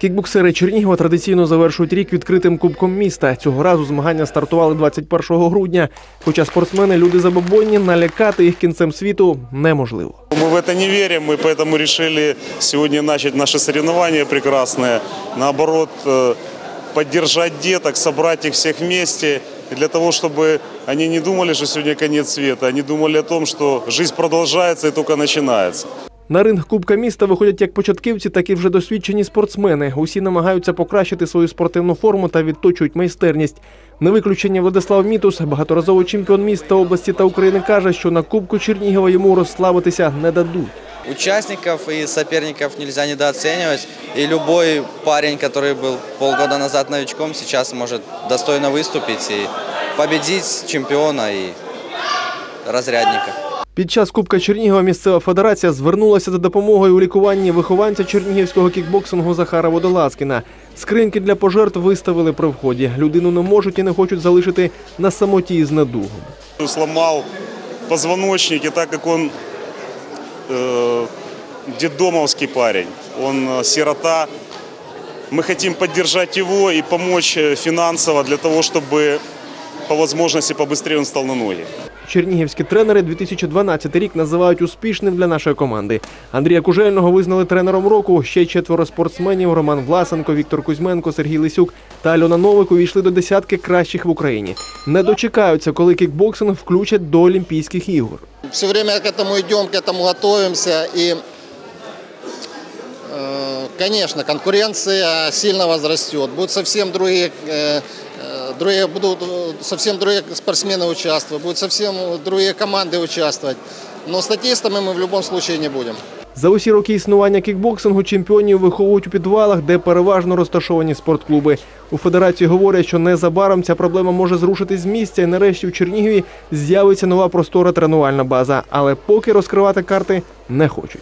Кікбоксери Чернігова традиційно завершують рік відкритим кубком міста. Цього разу змагання стартували 21 грудня. Хоча спортсмени люди забобонні, налякати їх кінцем світу неможливо. Мы в это не верим, мы поэтому решили сегодня начать наши соревнования прекрасные. Наоборот, э, поддержать деток, собрать их всех вместе. И для того, чтобы они не думали, что сегодня конец света, они думали о том, что жизнь продолжается и только начинается. На ринг Кубка міста виходять як початківці, так і вже досвідчені спортсмени. Усі намагаються покращити свою спортивну форму та відточують майстерність. Не виключення Владислав Мітус, багаторазовий чемпіон міста області та України, каже, що на Кубку Чернігова йому розслабитися не дадуть. Участников и соперников нельзя недооценивать. И любой парень, который был полгода назад новичком, сейчас может достойно выступить и победить чемпиона и разрядника. Під час Кубка Чернігова місцева федерація звернулася за допомогою у лікуванні вихованця чернігівського кікбоксингу Захара Водолазкіна. Скриньки для пожертв виставили при вході. Людину не можуть і не хочуть залишити на самоті з недугом. Сломал позвоночник, и так как он э, детдомовский парень, он э, сирота, мы хотим поддержать его и помочь э, финансово для того, чтобы по возможности побыстрее он стал на ноги. Чернігівські тренери 2012 рік називають успішним для нашої команди. Андрія Кужельного визнали тренером року. Ще й четверо спортсменів Роман Власенко, Віктор Кузьменко, Сергій Лисюк та Альона Новик увійшли до десятки кращих в Україні. Не дочекаються, коли кікбоксинг включать до Олімпійських ігор. все время к этому идем, к этому готовимся. И, э, конечно, конкуренция сильно возрастет. Будут совсем другие, э, э, другие, будут э, совсем другие спортсмены участвовать, будут совсем другие команды участвовать. Но статистами мы в любом случае не будем. За усі роки існування кікбоксингу чемпіонів виховують у підвалах, де переважно розташовані спортклуби. У федерації говорять, що незабаром ця проблема може зрушити з місця, і нарешті в Чернігові з'явиться нова простора тренувальна база. Але поки розкривати карти не хочуть.